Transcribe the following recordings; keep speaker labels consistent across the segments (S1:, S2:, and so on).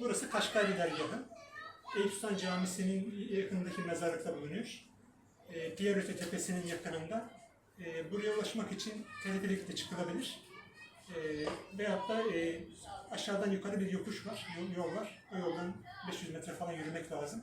S1: Burası Kaşgari dergahı. Eyüp Sultan Camisi'nin yakınındaki mezarlıkta bulunuyor. E, Pierröte Tepesi'nin yakınında. E, buraya ulaşmak için teleferikle çıkılabilir. E, veyahut da e, aşağıdan yukarı bir yokuş var, yol, yol var. O yoldan 500 metre falan yürümek lazım.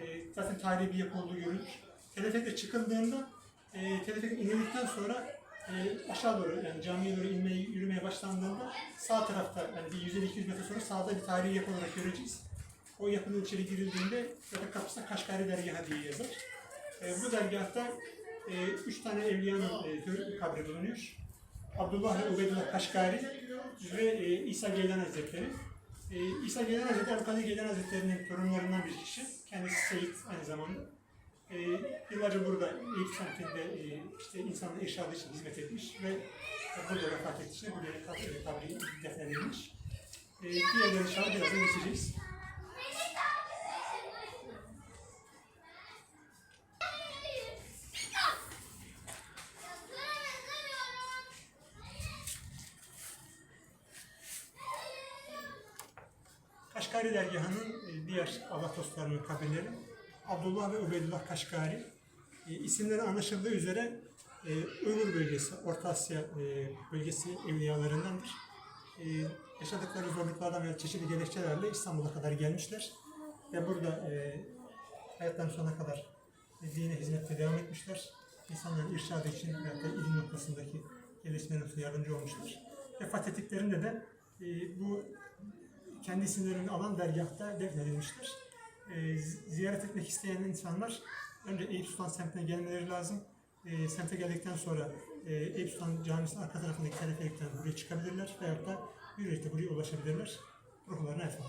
S1: E, zaten tarihi bir yapı olduğu görülür. Teleferikle çıkıldığında e, teleferik inildikten sonra e, aşağı doğru yani camiye doğru inmeyi, yürümeye başlandığında sağ tarafta yani bir 150-200 metre sonra sağda bir tarihi yapı olarak göreceğiz. O yapının içeri girildiğinde zaten kapısında Kaşgari Dergahı diye yazar. E, bu dergahta e, üç tane evliyanın e, kabri bulunuyor. Abdullah ve Ubeydullah Kaşgari ve e, İsa Geylan Hazretleri. E, İsa Geylan Hazretleri, Abdülkadir Geylan Hazretleri'nin torunlarından bir kişi. Kendisi Seyit aynı zamanda. E, yıllarca burada Eyüp semtinde e, işte insanların irşadı için hizmet etmiş ve burada vefat etmiş. Buraya kabri, kabri defnedilmiş. E, diğerleri inşallah birazdan geçeceğiz. Kaşgari dergahının e, diğer Allah dostlarının kabirleri Abdullah ve Ubeydullah Kaşgari. E, isimleri anlaşıldığı üzere e, Uygur bölgesi, Orta Asya e, bölgesi evliyalarındandır. E, yaşadıkları zorluklardan ve çeşitli gerekçelerle İstanbul'a kadar gelmişler. Ve burada e, hayatlarının sonuna kadar e, dine hizmette devam etmişler. İnsanların irşadı için ve da ilim noktasındaki gelişmelerine yardımcı olmuşlar. Vefat ettiklerinde de e, bu kendi isimlerini alan dergahta defnedilmiştir. E, zi- ziyaret etmek isteyen insanlar önce Eyüp Sultan semtine gelmeleri lazım. E, semte geldikten sonra e, Eyüp Sultan Camisi'nin arka tarafındaki teleferikten buraya çıkabilirler veyahut da yürüyerek de buraya ulaşabilirler. Ruhlarına etmez.